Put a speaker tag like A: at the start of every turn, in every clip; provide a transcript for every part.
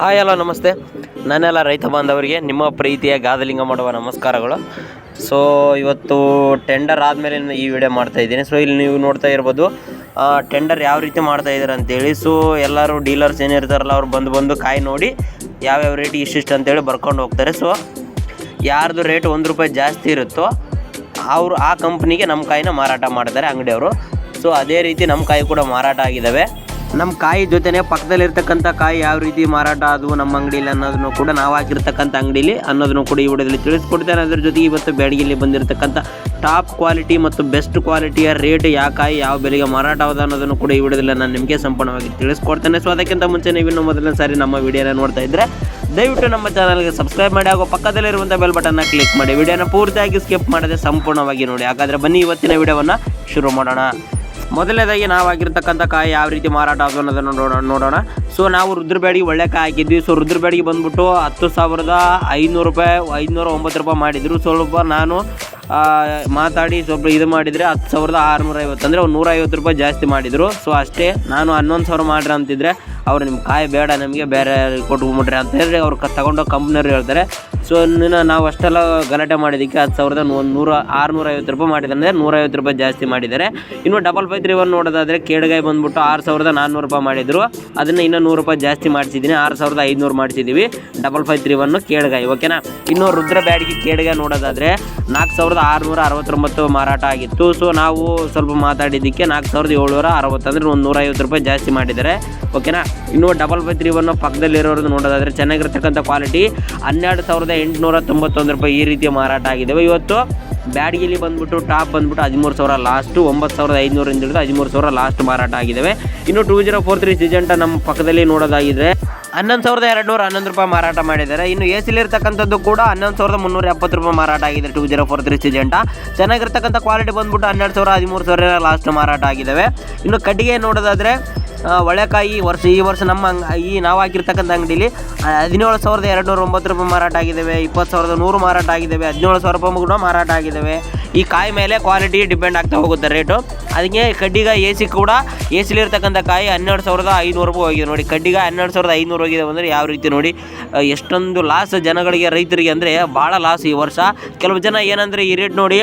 A: Hi, hello, ನಮಸ್ತೆ. ನಾನೆಲ್ಲ ರೈತ ಬಾಂಧವರಿಗೆ ನಿಮ್ಮ ಪ್ರೀತಿಯ ಗಾದಲಿಂಗ ಮಾಡುವ ನಮಸ್ಕಾರಗಳು. ಸೊ ಇವತ್ತು ಟೆಂಡರ್ ಆದಮೇಲೆ ಈ ವಿಡಿಯೋ ಮಾಡ್ತಾ ಇದ್ದೀನಿ. ಸೊ ಇಲ್ಲಿ ನೀವು ನೋಡ್ತಾ ಇರ್ಬೋದು ಟೆಂಡರ್ ಯಾವ ರೀತಿ ಮಾಡ್ತಾ ಇದ್ದಾರೆ ಅಂತೇಳಿ. ಸೊ ಎಲ್ಲರೂ ಡೀಲರ್ಸ್ ಏನಿರ್ತಾರಲ್ಲ ಅವ್ರು ಬಂದು ಬಂದು ಕಾಯಿ ನೋಡಿ ಯಾವ್ಯಾವ ರೇಟ್ ಇಷ್ಟಿಷ್ಟು ಅಂತೇಳಿ ಬರ್ಕೊಂಡು ಹೋಗ್ತಾರೆ. ಸೊ ಯಾರ್ದು ರೇಟ್ ಒಂದು ರೂಪಾಯಿ ಜಾಸ್ತಿ ಇರುತ್ತೋ, ಅವರು ಆ ಕಂಪ್ನಿಗೆ ನಮ್ಮ ಕಾಯಿನ ಮಾರಾಟ ಮಾಡ್ತಾರೆ ಅಂಗಡಿಯವರು. ಸೊ ಅದೇ ರೀತಿ ನಮ್ಮ ಕಾಯಿ ಕೂಡ ಮಾರಾಟ ಆಗಿದ್ದಾವೆ ನಮ್ಮ ಕಾಯಿ ಜೊತೆನೆ ಪಕ್ಕದಲ್ಲಿರ್ತಕ್ಕಂಥ ಕಾಯಿ ಯಾವ ರೀತಿ ಮಾರಾಟ ಅದು ನಮ್ಮ ಅಂಗಡಿಯಲ್ಲಿ ಅನ್ನೋದನ್ನು ಕೂಡ ನಾವು ಹಾಕಿರ್ತಕ್ಕಂಥ ಅಂಗಡಿಲಿ ಅನ್ನೋದನ್ನು ಕೂಡ ಈ ವಿಡಿಯೋದಲ್ಲಿ ತಿಳಿಸ್ಕೊಡ್ತೇನೆ. ಅದ್ರ ಜೊತೆಗೆ ಇವತ್ತು ಬ್ಯಾಡಗಿಯಲ್ಲಿ ಬಂದಿರತಕ್ಕಂಥ ಟಾಪ್ ಕ್ವಾಲಿಟಿ ಮತ್ತು ಬೆಸ್ಟ್ ಕ್ವಾಲಿಟಿಯ ರೇಟ್ ಯಾವ ಕಾಯಿ, ಯಾವ ಬೆಲೆಗೆ ಮಾರಾಟ ಆದ ಅನ್ನೋದನ್ನು ಕೂಡ ಈ ವಿಡಿಯೋದಲ್ಲಿ ನಾನು ನಿಮಗೆ ಸಂಪೂರ್ಣವಾಗಿ ತಿಳಿಸ್ಕೊಡ್ತೇನೆ. ಸೊ ಅದಕ್ಕಿಂತ ಮುಂಚೆ ನೀವು ಇನ್ನು ಮೊದಲನೇ ಸಾರಿ ನಮ್ಮ ವಿಡಿಯೋನ ನೋಡ್ತಾ ಇದ್ದರೆ ದಯವಿಟ್ಟು ನಮ್ಮ ಚಾನಲ್ಗೆ ಸಬ್ಸ್ಕ್ರೈಬ್ ಮಾಡಿ ಹಾಗೂ ಪಕ್ಕದಲ್ಲಿರುವಂಥ ಬೆಲ್ ಬಟನ್ನ ಕ್ಲಿಕ್ ಮಾಡಿ. ವಿಡಿಯೋನ ಪೂರ್ತಿಯಾಗಿ ಸ್ಕಿಪ್ ಮಾಡದೆ ಸಂಪೂರ್ಣವಾಗಿ ನೋಡಿ. ಹಾಗಾದರೆ ಬನ್ನಿ ಇವತ್ತಿನ ವಿಡಿಯೋವನ್ನು ಶುರು ಮಾಡೋಣ. ಮೊದಲನೇದಾಗಿ ನಾವು ಆಗಿರ್ತಕ್ಕಂಥ ಕಾಯಿ ಯಾವ ರೀತಿ ಮಾರಾಟ ಆಗೋದು ಅನ್ನೋದನ್ನು ನೋಡೋಣ ನೋಡೋಣ. ಸೊ ನಾವು ರುದ್ರಬೇಡಿಗೆ ಒಳ್ಳೆ ಕಾಯಿ ಹಾಕಿದ್ವಿ. ಸೊ ರುದ್ರಬೇಡಿಗೆ ಬಂದ್ಬಿಟ್ಟು ಹತ್ತು ಸಾವಿರದ ಐನೂರು ರೂಪಾಯಿ ಐದುನೂರ ಒಂಬತ್ತು ರೂಪಾಯಿ ಮಾಡಿದ್ರು. ಸ್ವಲ್ಪ ನಾನು ಮಾತಾಡಿ ಸ್ವಲ್ಪ ಇದು ಮಾಡಿದರೆ ಹತ್ತು ಸಾವಿರದ ಆರುನೂರ ಐವತ್ತು. ಅಂದರೆ ಒಂದು ನೂರೈವತ್ತು ರೂಪಾಯಿ ಜಾಸ್ತಿ ಮಾಡಿದರು. ಸೊ ಅಷ್ಟೇ ನಾನು ಹನ್ನೊಂದು ಸಾವಿರ ಮಾಡ್ರಿ ಅಂತಿದ್ರೆ ಅವ್ರು ನಿಮ್ಮ ಕಾಯಿ ಬೇಡ, ನಮಗೆ ಬೇರೆ ಕೊಟ್ಕೊಂಬಿಟ್ರಿ ಅಂತ ಹೇಳಿ ಅವ್ರು ತಗೊಂಡೋಗಿ ಕಂಪ್ನಿಯವ್ರು ಹೇಳ್ತಾರೆ. ಸೊ ನಾವು ಅಷ್ಟೆಲ್ಲ ಗಲಾಟೆ ಮಾಡಿದ್ದಕ್ಕೆ ಹತ್ತು ಸಾವಿರದ ನೂರ ಆರುನೂರ ಐವತ್ತು ರೂಪಾಯಿ ಮಾಡಿದ್ದಾರೆ. ಅಂದರೆ ನೂರೈವತ್ತು ರೂಪಾಯಿ ಜಾಸ್ತಿ ಮಾಡಿದ್ದಾರೆ. ಇನ್ನು ಡಬಲ್ ಫೈ ತ್ರೀ ಒನ್ ನೋಡೋದಾದರೆ ಕೇಡಗಾಯಿ ಬಂದ್ಬಿಟ್ಟು ಆರು ಸಾವಿರದ ನಾನ್ನೂರು ರೂಪಾಯಿ ಮಾಡಿದ್ರು. ಅದನ್ನು ಇನ್ನೂ ನೂರು ರೂಪಾಯಿ ಜಾಸ್ತಿ ಮಾಡಿಸಿದ್ದೀನಿ. ಆರು ಸಾವಿರದ ಐದುನೂರು ಮಾಡಿಸಿದ್ದೀವಿ ಡಬಲ್ ಫೈ ತ್ರೀ ಒನ್ನು ಕೇಡಗಾಯಿ ಓಕೆನಾ ಇನ್ನು ರುದ್ರ ಬ್ಯಾಡಿಗೆ ಕೇಡಗಾಯಿ ನೋಡೋದಾದರೆ ನಾಲ್ಕು ಸಾವಿರದ ಆರುನೂರ ಅರವತ್ತೊಂಬತ್ತು ಮಾರಾಟ ಆಗಿತ್ತು. ಸೊ ನಾವು ಸ್ವಲ್ಪ ಮಾತಾಡಿದ್ದಕ್ಕೆ ನಾಲ್ಕು ಸಾವಿರದ ಏಳ್ನೂರ ಅರವತ್ತು ಅಂದರೆ ಒಂದು ನೂರೈವತ್ತು ರೂಪಾಯಿ ಜಾಸ್ತಿ ಮಾಡಿದ್ದಾರೆ. ಓಕೆನಾ ಇನ್ನು ಡಬಲ್ ಫೈ ತ್ರೀ ಒನ್ ಪಕ್ಕದಲ್ಲಿರೋದು ನೋಡೋದಾದರೆ ಚೆನ್ನಾಗಿರ್ತಕ್ಕಂಥ ಕ್ವಾಲಿಟಿ ಹನ್ನೆರಡು ಸಾವಿರದ ಎಂಟುನೂರ ತೊಂಬತ್ತೊಂದು ರೂಪಾಯಿ ಈ ರೀತಿ ಮಾರಾಟ ಆಗಿದ್ದಾವೆ ಇವತ್ತು ಬ್ಯಾಡಗಿಲಿ ಬಂದ್ಬಿಟ್ಟು, ಟಾಪ್ ಬಂದ್ಬಿಟ್ಟು ಹದಿಮೂರು ಸಾವಿರ ಲಾಸ್ಟು, ಒಂಬತ್ತು ಸಾವಿರದ ಐದುನೂರಿಂದ ಹಿಡಿದು ಹದಿಮೂರು ಸಾವಿರ ಲಾಸ್ಟ್ ಮಾರಾಟ ಆಗಿದ್ದಾವೆ ಇನ್ನು two zero four three Syngenta ನಮ್ಮ ಪಕ್ಕದಲ್ಲಿ ನೋಡೋದಾಗಿದ್ರೆ ಹನ್ನೊಂದು ಸಾವಿರದ ಎರಡು ನೂರ ಹನ್ನೊಂದು ರೂಪಾಯಿ ಮಾರಾಟ ಮಾಡಿದ್ದಾರೆ. ಇನ್ನು ಎ ಸಿಲಿರ್ತಕ್ಕಂಥದ್ದು ಕೂಡ ಹನ್ನೊಂದು ಸಾವಿರದ ಮುನ್ನೂರ ಎಪ್ಪತ್ತು ರೂಪಾಯಿ ಮಾರಾಟ ಆಗಿದೆ two zero four three Syngenta. ಚೆನ್ನಾಗಿರ್ತಕ್ಕಂಥ quality ಬಂದ್ಬಿಟ್ಟು ಹನ್ನೆರಡು ಸಾವಿರ ಹದಿಮೂರು ಸಾವಿರ ಲಾಸ್ಟ್ ಮಾರಾಟ ಆಗಿದ್ದಾವೆ ಇನ್ನು ಕಟ್ಟಿಗೆ ನೋಡೋದಾದರೆ ಒಳ್ಳೆಕಾಯಿ ವರ್ಷ, ಈ ವರ್ಷ ನಮ್ಮ ಈ ನಾವು ಹಾಕಿರ್ತಕ್ಕಂಥ ಅಂಗಡಿಲಿ ಹದಿನೇಳು ಸಾವಿರದ ಎರಡು ನೂರ ಒಂಬತ್ತು ರೂಪಾಯಿ ಮಾರಾಟ ಆಗಿದ್ದಾವೆ, ಇಪ್ಪತ್ತು ಸಾವಿರದ ನೂರು ಮಾರಾಟ ಆಗಿದ್ದಾವೆ, ಹದಿನೇಳು ಸಾವಿರ ರೂಪಾಯಿ ಕೂಡ ಮಾರಾಟ ಆಗಿದ್ದಾವೆ. ಈ ಕಾಯಿ ಮೇಲೆ ಕ್ವಾಲಿಟಿ ಡಿಪೆಂಡ್ ಆಗ್ತಾ ಹೋಗುತ್ತೆ ರೇಟು ಅದಕ್ಕೆ ಕಡ್ಡಿಗ ಎ ಸಿ ಕೂಡ ಎ ಸಿಲಿರ್ತಕ್ಕಂಥ ಕಾಯಿ ಹನ್ನೆರಡು ಸಾವಿರದ ಐನೂರು ರೂಪಾಯಿ ಹೋಗಿದೆ ನೋಡಿ. ಕಡ್ಡಿಗ ಹನ್ನೆರಡು ಸಾವಿರದ ಐನೂರು ಹೋಗಿದೆ ಅಂದರೆ ಯಾವ ರೀತಿ ನೋಡಿ ಎಷ್ಟೊಂದು ಲಾಸ್ ಜನಗಳಿಗೆ, ರೈತರಿಗೆ ಅಂದರೆ ಭಾಳ ಲಾಸ್ ಈ ವರ್ಷ. ಕೆಲವು ಜನ ಏನಂದರೆ ಈ ರೇಟ್ ನೋಡಿ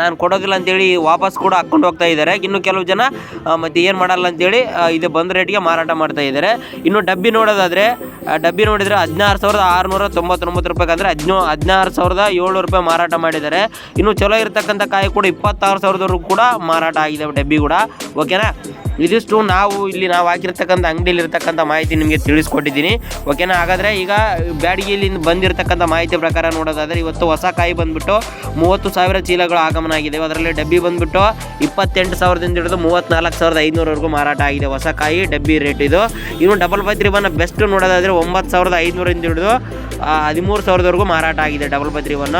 A: ನಾನು ಕೊಡೋದಿಲ್ಲ ಅಂತೇಳಿ ವಾಪಸ್ ಕೂಡ ಹಾಕ್ಕೊಂಡು ಹೋಗ್ತಾ ಇದ್ದಾರೆ. ಇನ್ನು ಕೆಲವು ಜನ ಮತ್ತೆ ಏನು ಮಾಡಲ್ಲ ಅಂತೇಳಿ ಇದು ಬಂದ ರೇಟ್ಗೆ ಮಾರಾಟ ಮಾಡ್ತಾ ಇದ್ದಾರೆ. ಇನ್ನು ಡಬ್ಬಿ ನೋಡೋದಾದರೆ ಡಬ್ಬಿ ನೋಡಿದರೆ ಹದಿನಾರು ಸಾವಿರದ ಆರುನೂರ ತೊಂಬತ್ತೊಂಬತ್ತು ರೂಪಾಯಿ ಅಂದರೆ ಹದಿನೋ, ಹದಿನಾರು ಸಾವಿರದ ಏಳ್ನೂರು ರೂಪಾಯಿ ಮಾರಾಟ ಮಾಡಿದ್ದಾರೆ. ಇನ್ನು ಚಲೋ ಇರತಕ್ಕಂಥ ಕಾಯಿ ಕೂಡ ಇಪ್ಪತ್ತಾರು ಸಾವಿರದವರೆಗೂ ಕೂಡ ಮಾರಾಟ ಆಗಿದೆ ಡಬ್ಬಿ ಕೂಡ. ಓಕೆನಾ ಇದಿಷ್ಟು ನಾವು ಇಲ್ಲಿ ನಾವು ಹಾಕಿರ್ತಕ್ಕಂಥ ಅಂಗಡಿಯಲ್ಲಿ ಇರ್ತಕ್ಕಂಥ ಮಾಹಿತಿ ನಿಮಗೆ ತಿಳಿಸ್ಕೊಟ್ಟಿದ್ದೀನಿ. ಓಕೆನಾ ಹಾಗಾದರೆ ಈಗ ಬ್ಯಾಡಗಿಯಲ್ಲಿ ಬಂದಿರತಕ್ಕಂಥ ಮಾಹಿತಿ ಪ್ರಕಾರ ನೋಡೋದಾದರೆ ಇವತ್ತು ಹೊಸ ಕಾಯಿ ಬಂದ್ಬಿಟ್ಟು ಮೂವತ್ತು ಸಾವಿರ ಚೀಲಗಳು ಆಗಮನ ಆಗಿದೆ. ಅದರಲ್ಲಿ ಡಬ್ಬಿ ಬಂದ್ಬಿಟ್ಟು ಇಪ್ಪತ್ತೆಂಟು ಸಾವಿರದಿಂದ ಹಿಡಿದು ಮೂವತ್ತ್ನಾಲ್ಕು ಸಾವಿರದ ಐನೂರವರೆಗೂ ಮಾರಾಟ ಆಗಿದೆ ಹೊಸ ಕಾಯಿ, ಡಬ್ಬಿ ರೇಟ್ ಇದು. ಇನ್ನು double five three one best ನೋಡೋದಾದರೆ ಒಂಬತ್ತು ಸಾವಿರದ ಐನೂರಿಂದ ಹಿಡಿದು ಹದಿಮೂರು ಸಾವಿರದವರೆಗೂ ಮಾರಾಟ ಆಗಿದೆ ಡಬಲ್ ಫೈ ತ್ರೀ ಒನ್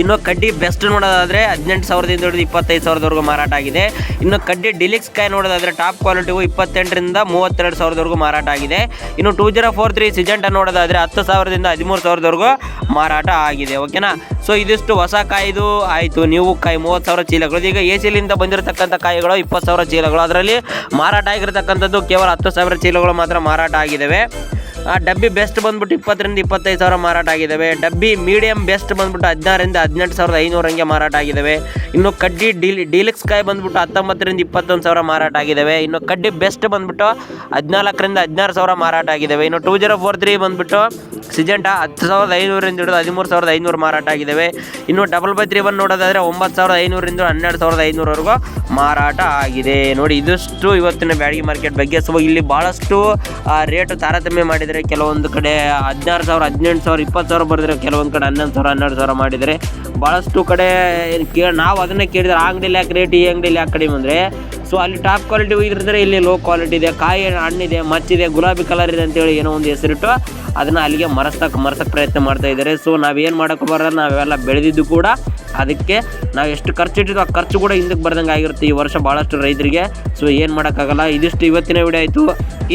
A: ಇನ್ನು ಕಡ್ಡಿ ಬೆಸ್ಟ್ ನೋಡೋದಾದರೆ ಹದಿನೆಂಟು ಸಾವಿರದಿಂದ ಹಿಡಿದು ಇಪ್ಪತ್ತೈದು ಸಾವಿರದವರೆಗೂ ಮಾರಾಟ ಆಗಿದೆ. ಇನ್ನು ಕಡ್ಡಿ ಡಿಲಿಕ್ಸ್ ಕಾಯಿ ನೋಡೋದಾದರೆ ಟಾಪ್ ಕ್ವಾಲಿಟಿಗೂ ಇಪ್ಪತ್ತೆಂಟರಿಂದ ಮೂವತ್ತೆರಡು ಸಾವಿರದವರೆಗೂ ಮಾರಾಟ ಆಗಿದೆ. ಇನ್ನು two zero four three Syngenta ನೋಡೋದಾದರೆ ಹತ್ತು ಸಾವಿರದಿಂದ ಹದಿಮೂರು ಸಾವಿರದವರೆಗೂ ಮಾರಾಟ ಆಗಿದೆ ಓಕೆನಾ ಸೊ ಇದಿಷ್ಟು ಹೊಸ ಕಾಯ್ದು ಆಯಿತು. ನೀವು ಕಾಯಿ ಮೂವತ್ತು ಸಾವಿರ ಚೀಲಗಳು. ಈಗ ಎ ಸಿಲಿಂದ ಬಂದಿರತಕ್ಕಂಥ ಕಾಯಿಗಳು ಇಪ್ಪತ್ತು ಸಾವಿರ ಚೀಲಗಳು. ಅದರಲ್ಲಿ ಮಾರಾಟ ಆಗಿರತಕ್ಕಂಥದ್ದು ಕೇವಲ ಹತ್ತು ಸಾವಿರ ಚೀಲಗಳು ಮಾತ್ರ ಮಾರಾಟ ಆಗಿದ್ದಾವೆ ಆ ಡಬ್ಬಿ ಬೆಸ್ಟ್ ಬಂದ್ಬಿಟ್ಟು ಇಪ್ಪತ್ತರಿಂದ ಇಪ್ಪತ್ತೈದು ಸಾವಿರ ಮಾರಾಟ ಆಗಿದ್ದಾವೆ ಡಬ್ಬಿ ಮೀಡಿಯಂ ಬೆಸ್ಟ್ ಬಂದ್ಬಿಟ್ಟು ಹದಿನಾರರಿಂದ ಹದಿನೆಂಟು ಸಾವಿರದ ಐನೂರು ಹಂಗೆ ಮಾರಾಟ ಆಗಿದ್ದಾವೆ ಇನ್ನು ಕಡ್ಡಿ ಡೀಲ್, ಡೀಲಕ್ಸ್ ಕಾಯಿ ಬಂದ್ಬಿಟ್ಟು ಹತ್ತೊಂಬತ್ತರಿಂದ ಇಪ್ಪತ್ತೊಂದು ಸಾವಿರ ಮಾರಾಟ ಆಗಿದ್ದಾವೆ ಇನ್ನು ಕಡ್ಡಿ ಬೆಸ್ಟ್ ಬಂದ್ಬಿಟ್ಟು ಹದಿನಾಲ್ಕರಿಂದ ಹದಿನಾರು ಸಾವಿರ ಮಾರಾಟ ಆಗಿದ್ದಾವೆ ಇನ್ನು ಟೂ ಜೀರೋ ಫೋರ್ ತ್ರೀ ಬಂದ್ಬಿಟ್ಟು ಸಿಜೆಂಟ ಹತ್ತು ಸಾವಿರದ ಐನೂರಿಂದ ಹಿಡಿದು ಹದಿಮೂರು ಸಾವಿರದ ಐನೂರು ಮಾರಾಟ ಆಗಿದ್ದಾವೆ ಇನ್ನು ಡಬಲ್ ಬೈ ತ್ರೀ ಒನ್ ನೋಡೋದಾದರೆ ಒಂಬತ್ತು ಸಾವಿರದ ಐನೂರಿಂದ ಹನ್ನೆರಡು ಸಾವಿರದ ಐನೂರವರೆಗೂ ಮಾರಾಟ ಆಗಿದೆ. ನೋಡಿ, ಇದಷ್ಟು ಇವತ್ತಿನ ಬ್ಯಾಡಗಿ ಮಾರ್ಕೆಟ್ ಬಗ್ಗೆ. ಸೊ ಇಲ್ಲಿ ಭಾಳಷ್ಟು ರೇಟು ತಾರತಮ್ಯ ಮಾಡಿದರೆ ಕೆಲವೊಂದು ಕಡೆ ಹದಿನಾರು ಸಾವಿರ, ಹದಿನೆಂಟು ಸಾವಿರ, ಇಪ್ಪತ್ತು ಸಾವಿರ ಬರೆದ್ರೆ ಕೆಲವೊಂದು ಕಡೆ ಹನ್ನೊಂದು ಸಾವಿರ, ಹನ್ನೆರಡು ಸಾವಿರ ಮಾಡಿದರೆ ಭಾಳಷ್ಟು ಕಡೆ ಕೇ, ನಾವು ಅದನ್ನೇ ಕೇಳಿದ್ರೆ ಆ ಅಂಗಡಿಲಿ ಯಾಕೆ ರೇಟ್ ಈ ಅಂಗಡಿಲಿ ಯಾಕೆ ಕಡಿಮೆ ಅಂದರೆ ಸೊ ಅಲ್ಲಿ ಟಾಪ್ ಕ್ವಾಲಿಟಿ ಇದ್ರೆ ಇಲ್ಲಿ ಲೋ ಕ್ವಾಲಿಟಿ ಇದೆ, ಕಾಯಿ ಹಣ್ಣಿದೆ, ಮಚ್ಚಿದೆ, ಗುಲಾಬಿ ಕಲರ್ ಇದೆ ಅಂತೇಳಿ ಏನೋ ಒಂದು ಹೆಸರಿಟ್ಟು ಅದನ್ನು ಅಲ್ಲಿಗೆ ಮರೆಸ್ತಕ್ಕೆ ಮರೆಸೋಕ್ಕೆ ಪ್ರಯತ್ನ ಮಾಡ್ತಾ ಇದ್ದಾರೆ. ಸೊ ನಾವೇನು ಮಾಡೋಕ್ಕೆ ಬರೋದು ನಾವೆಲ್ಲ ಬೆಳೆದಿದ್ದು ಕೂಡ ಅದಕ್ಕೆ ನಾವು ಎಷ್ಟು ಖರ್ಚು ಇಟ್ಟಿದ್ದು ಆ ಖರ್ಚು ಕೂಡ ಹಿಂದಕ್ಕೆ ಬರ್ದಂಗೆ ಆಗಿರುತ್ತೆ ಈ ವರ್ಷ ಭಾಳಷ್ಟು ರೈತರಿಗೆ. ಸೊ ಏನು ಮಾಡೋಕ್ಕಾಗಲ್ಲ? ಇದಿಷ್ಟು ಇವತ್ತಿನ ವಿಡಿಯೋ ಆಯಿತು.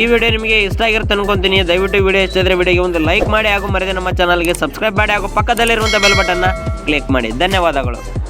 A: ಈ ವಿಡಿಯೋ ನಿಮಗೆ ಇಷ್ಟ ಆಗಿರುತ್ತೆ ಅನ್ಕೊಂತೀನಿ. ದಯವಿಟ್ಟು ವಿಡಿಯೋ ಇಷ್ಟ ಇದ್ರೆ ವಿಡಿಯೋಗೆ ಒಂದು ಲೈಕ್ ಮಾಡಿ ಹಾಗೂ ಮರೆಯದೆ ನಮ್ಮ ಚಾನಲ್ಗೆ ಸಬ್ಸ್ಕ್ರೈಬ್ ಮಾಡಿ ಹಾಗೂ ಪಕ್ಕದಲ್ಲಿರುವಂಥ ಬೆಲ್ ಬಟನ್ನ ಕ್ಲಿಕ್ ಮಾಡಿ. ಧನ್ಯವಾದಗಳು.